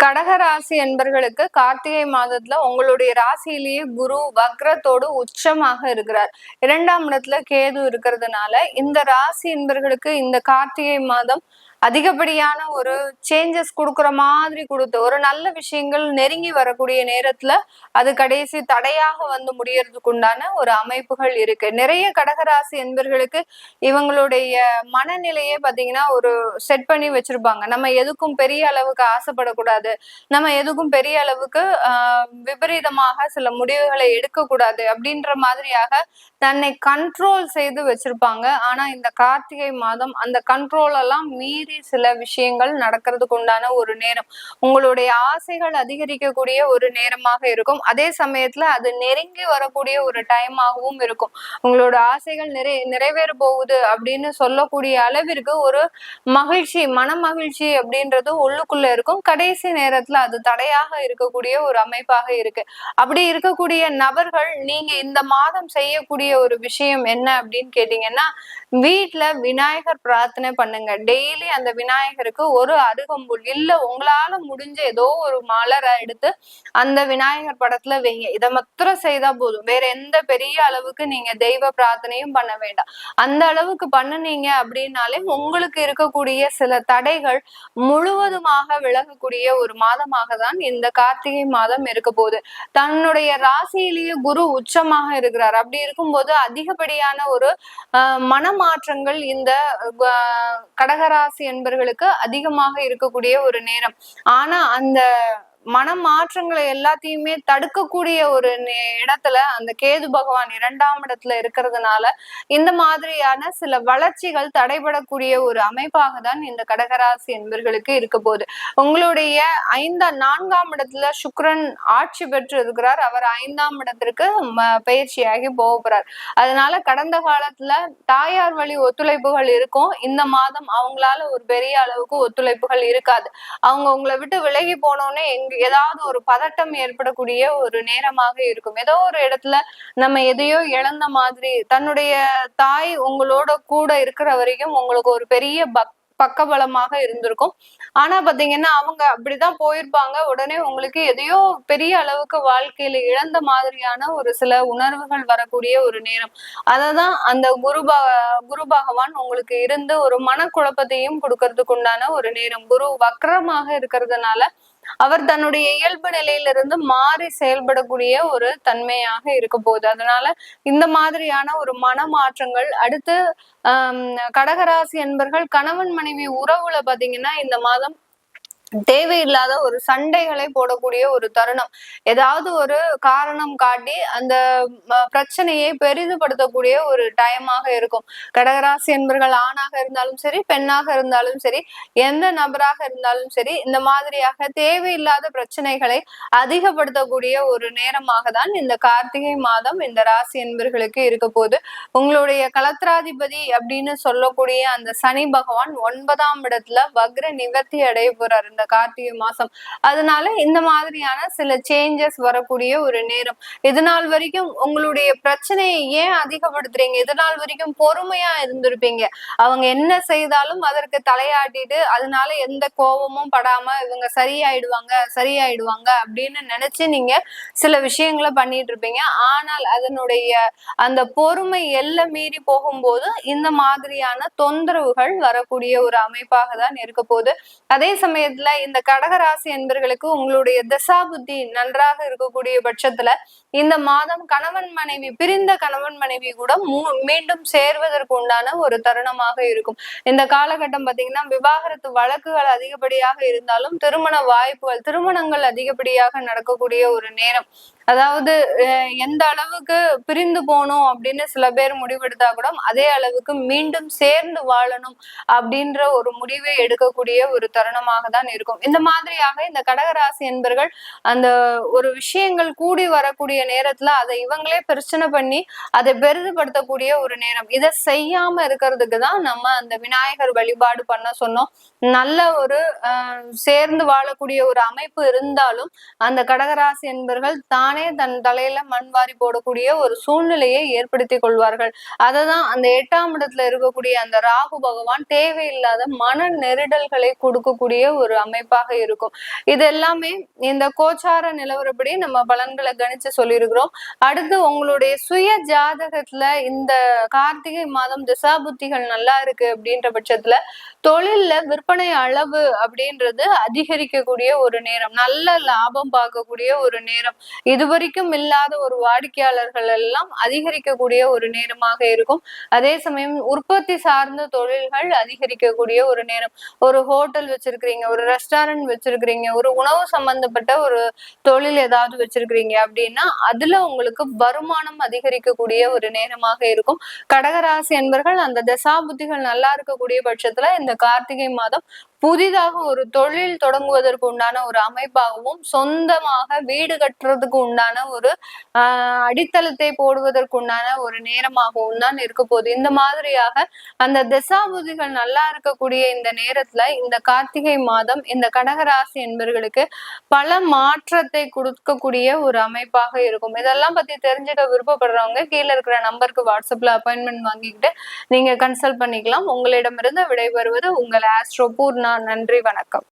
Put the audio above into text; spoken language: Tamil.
கடக ராசி என்பர்களுக்கு கார்த்திகை மாதத்துல உங்களுடைய ராசியிலேயே குரு வக்ரத்தோடு உச்சமாக இருக்கிறார். இரண்டாம் இடத்துல கேது இருக்கிறதுனால இந்த ராசி என்பர்களுக்கு இந்த கார்த்திகை மாதம் அதிகப்படியான ஒரு சேஞ்சஸ் கொடுக்குற மாதிரி கொடுத்து ஒரு நல்ல விஷயங்கள் நெருங்கி வரக்கூடிய நேரத்துல அது கடைசி தடையாக வந்து முடியறதுக்கு உண்டான ஒரு அமைப்புகள் இருக்கு. நிறைய கடகராசி என்பர்களுக்கு இவங்களுடைய மனநிலையே பாத்தீங்கன்னா ஒரு செட் பண்ணி வச்சிருப்பாங்க. நம்ம எதுக்கும் பெரிய அளவுக்கு ஆசைப்படக்கூடாது. நம்ம எதுக்கும் பெரிய அளவுக்கு ஆஹ் விபரீதமாக சில முடிவுகளை எடுக்கக்கூடாது அப்படின்ற மாதிரியாக தன்னை கண்ட்ரோல் செய்து வச்சிருப்பாங்க. ஆனா இந்த கார்த்திகை மாதம் அந்த கண்ட்ரோல் எல்லாம் மீறி மீறி சில விஷயங்கள் நடக்கிறதுக்கு உண்டான ஒரு நேரம். உங்களுடைய ஆசைகள் அதிகரிக்கக்கூடிய ஒரு நேரமாக இருக்கும். அதே சமயத்துல அது நெருங்கி வரக்கூடிய ஒரு டைமாகவும் இருக்கும். உங்களோட ஆசைகள் நிறை நிறைவேற போகுது அப்படின்னு சொல்லக்கூடிய அளவிற்கு ஒரு மகிழ்ச்சி மன மகிழ்ச்சி அப்படின்றது உள்ளுக்குள்ள இருக்கும். கடைசி நேரத்துல அது தடையாக இருக்கக்கூடிய ஒரு அமைப்பாக இருக்கு. அப்படி இருக்கக்கூடிய நபர்கள் நீங்க இந்த மாதம் செய்யக்கூடிய ஒரு விஷயம் என்ன அப்படின்னு கேட்டீங்கன்னா வீட்டுல விநாயகர் பிரார்த்தனை பண்ணுங்க. டெய்லி அந்த விநாயகருக்கு ஒரு அருகம்புல் இல்ல உங்களால முடிஞ்ச ஏதோ ஒரு மலரை எடுத்து அந்த விநாயகர் படத்துல வைங்க. இதை மாத்திரம் செய்தா போதும். வேற எந்த பெரிய அளவுக்கு நீங்க தெய்வ பிரார்த்தனையும் பண்ண வேண்டாம். அந்த அளவுக்கு பண்ணுனீங்க அப்படின்னாலே உங்களுக்கு இருக்கக்கூடிய சில தடைகள் முழுவதுமாக விலகக்கூடிய ஒரு மாதமாக தான் இந்த கார்த்திகை மாதம் இருக்க போகுது. தன்னுடைய ராசியிலேயே குரு உச்சமாக இருக்கிறார். அப்படி இருக்கும்போது அதிகப்படியான ஒரு மனம் மாற்றங்கள் இந்த கடகராசி என்பர்களுக்கு அதிகமாக இருக்கக்கூடிய ஒரு நேரம். ஆனா அந்த மன மாற்றங்களை எல்லாத்தையுமே தடுக்கக்கூடிய ஒரு இடத்துல அந்த கேது பகவான் இரண்டாம் இடத்துல இருக்கிறதுனால இந்த மாதிரியான சில வளர்ச்சிகள் தடைபடக்கூடிய ஒரு அமைப்பாக தான் இந்த கடகராசி என்பர்களுக்கு இருக்க போகுது. உங்களுடைய ஐந்தாம் நான்காம் இடத்துல சுக்ரன் ஆட்சி பெற்று இருக்கிறார். அவர் ஐந்தாம் இடத்திற்கு ம- பயிற்சியாகி போக போறார். அதனால கடந்த காலத்துல தாயார் வழி ஒத்துழைப்புகள் இருக்கும். இந்த மாதம் அவங்களால ஒரு பெரிய அளவுக்கு ஒத்துழைப்புகள் இருக்காது. அவங்க உங்களை விட்டு விலகி போனோடனே எங்க ஏதாவது ஒரு பதட்டம் ஏற்படக்கூடிய ஒரு நேரமாக இருக்கும். ஏதோ ஒரு இடத்துல நம்ம எதையோ இழந்த மாதிரி தன்னுடைய தாய் உங்களோட கூட இருக்கிற வரைக்கும் உங்களுக்கு ஒரு பெரிய பக் பக்கபலமாக இருந்திருக்கும். ஆனா பாத்தீங்கன்னா அவங்க அப்படிதான் போயிருப்பாங்க. உடனே உங்களுக்கு எதையோ பெரிய அளவுக்கு வாழ்க்கையில இழந்த மாதிரியான ஒரு சில உணர்வுகள் வரக்கூடிய ஒரு நேரம். அததான் அந்த குரு குரு பகவான் உங்களுக்கு இருந்து ஒரு மனக்குழப்பத்தையும் கொடுக்கறதுக்கு உண்டான ஒரு நேரம். குரு வக்ரமாக இருக்கிறதுனால அவர் தன்னுடைய இயல்பு நிலையிலிருந்து மாறி செயல்படக்கூடிய ஒரு தன்மையாக இருக்க போகுது. அதனால இந்த மாதிரியான ஒரு மனமாற்றங்கள் அடுத்து ஆஹ் கடகராசி என்பர்கள் கணவன் மனைவி உறவுல பாத்தீங்கன்னா இந்த மாதம் தேவையில்லாத ஒரு சண்டைகளை போடக்கூடிய ஒரு தருணம். ஏதாவது ஒரு காரணம் காட்டி அந்த பிரச்சனையை பெரிதுபடுத்தக்கூடிய ஒரு டைமாக இருக்கும். கடகராசி என்பர்கள் ஆணாக இருந்தாலும் சரி பெண்ணாக இருந்தாலும் சரி எந்த நபராக இருந்தாலும் சரி இந்த மாதிரியாக தேவையில்லாத பிரச்சனைகளை அதிகப்படுத்தக்கூடிய ஒரு நேரமாக தான் இந்த கார்த்திகை மாதம் இந்த ராசி என்பர்களுக்கு இருக்க போது உங்களுடைய கலத்திராதிபதி அப்படின்னு சொல்லக்கூடிய அந்த சனி பகவான் ஒன்பதாம் இடத்துல வக்ர நிவர்த்தி அடைய போறாரு. இந்த கார்த்திகை மாசம். அதனால இந்த மாதிரியான சில சேஞ்சஸ் வரக்கூடிய ஒரு நேரம். இது நாள் வரைக்கும் உங்களுடைய பிரச்சனையை ஏன் அதிகப்படுத்துறீங்க? இது நாள் வரைக்கும் பொறுமையா இருந்திருப்பீங்க. அவங்க என்ன செய்தாலும் அதற்கு தலையாட்டிட்டு அதனால எந்த கோபமும் படாம இவங்க சரியாயிடுவாங்க சரியாயிடுவாங்க அப்படின்னு நினைச்சு நீங்க சில விஷயங்களை பண்ணிட்டு இருப்பீங்க. ஆனால் அதனுடைய அந்த பொறுமை எல்லை மீறி போகும்போது இந்த மாதிரியான தொந்தரவுகள் வரக்கூடிய ஒரு அமைப்பாக தான் இருக்க போகுது. அதே சமயத்துல இந்த கடகராசி என்பர்களுக்கு உங்களுடைய தசா புத்தி நன்றாக இருக்கக்கூடிய பட்சத்துல இந்த மாதம் கணவன் மனைவி பிரிந்த கணவன் மனைவி கூட மீண்டும் சேர்வதற்கு உண்டான ஒரு தருணமாக இருக்கும். இந்த காலகட்டம் பாத்தீங்கன்னா விவாகரத்து வழக்குகள் அதிகப்படியாக இருந்தாலும் திருமண வாய்ப்புகள் திருமணங்கள் அதிகப்படியாக நடக்கக்கூடிய ஒரு நேரம். அதாவது எந்த அளவுக்கு பிரிந்து போகணும் அப்படின்னு சில பேர் முடிவெடுத்தா கூட அதே அளவுக்கு மீண்டும் சேர்ந்து வாழணும் அப்படின்ற ஒரு முடிவை எடுக்கக்கூடிய ஒரு தருணமாக தான் இருக்கும் இருக்கும். இந்த மாதிரியாக இந்த கடகராசி என்பர்கள் அந்த ஒரு விஷயங்கள் கூடி வரக்கூடிய நேரத்துல அதை இவங்களே பிரச்சனை பண்ணி அதை பெரிதுபடுத்தக்கூடிய ஒரு நேரம். இதை செய்யாம இருக்கிறதுக்கு தான் நம்ம அந்த விநாயகர் வழிபாடு பண்ண சொன்னோம். நல்ல ஒரு சேர்ந்து வாழக்கூடிய ஒரு அமைப்பு இருந்தாலும் அந்த கடகராசி என்பர்கள் தானே தன் தலையில மண் வாரி போடக்கூடிய ஒரு சூழ்நிலையை ஏற்படுத்தி கொள்வார்கள். அததான் அந்த எட்டாம் இடத்துல இருக்கக்கூடிய அந்த ராகு பகவான் தேவையில்லாத மன நெருடல்களை கொடுக்கக்கூடிய ஒரு அமைப்பாக இருக்கும். இது எல்லாமே இந்த கோச்சார நிலவரப்படி நம்ம பலன்களை கணிச்சு சொல்லியிருக்கிறோம். அடுத்து உங்களுடைய சுய ஜாதகத்துல இந்த கார்த்திகை மாதம் திசா புத்திகள் நல்லா இருக்கு அப்படின்ற பட்சத்துல தொழில்ல விற்பனை அளவு அப்படின்றது அதிகரிக்கக்கூடிய ஒரு நேரம் நல்ல லாபம் பார்க்கக்கூடிய ஒரு நேரம். இதுவரைக்கும் இல்லாத ஒரு வாடிக்கையாளர்கள் எல்லாம் அதிகரிக்கக்கூடிய ஒரு நேரமாக இருக்கும். அதே சமயம் உற்பத்தி சார்ந்த தொழில்கள் அதிகரிக்கக்கூடிய ஒரு நேரம். ஒரு ஹோட்டல் வச்சிருக்கிறீங்க ஒரு ரெஸ்டாரண்ட் வச்சிருக்கிறீங்க ஒரு உணவு சம்பந்தப்பட்ட ஒரு தொழில் ஏதாவது வச்சிருக்கிறீங்க அப்படின்னா அதுல உங்களுக்கு வருமானம் அதிகரிக்கக்கூடிய ஒரு நேரமாக இருக்கும். கடகராசி என்பர்கள் அந்த தசாபுத்திகள் நல்லா இருக்கக்கூடிய பட்சத்துல இந்த கார்த்திகை மாதம் புதிதாக ஒரு தொழில் தொடங்குவதற்கு உண்டான ஒரு அமைப்பாகவும் சொந்தமாக வீடு கட்டுறதுக்கு உண்டான ஒரு ஆஹ் அடித்தளத்தை போடுவதற்கு உண்டான ஒரு நேரமாகவும் தான் இருக்க போகுது. இந்த மாதிரியாக அந்த திசாபுதிகள் நல்லா இருக்கக்கூடிய இந்த நேரத்துல இந்த கார்த்திகை மாதம் இந்த கடகராசி என்பவர்களுக்கு பல மாற்றத்தை கொடுக்கக்கூடிய ஒரு அமைப்பாக இருக்கும். இதெல்லாம் பத்தி தெரிஞ்சுக்க விருப்பப்படுறவங்க கீழே இருக்கிற நம்பருக்கு வாட்ஸ்அப்ல அப்பாயின்மெண்ட் வாங்கிக்கிட்டு நீங்க கன்சல்ட் பண்ணிக்கலாம். உங்களிடமிருந்து விடைபெறுவது உங்கள் ஆஸ்ட்ரோ பூர்ணா நன்றி வணக்கம்.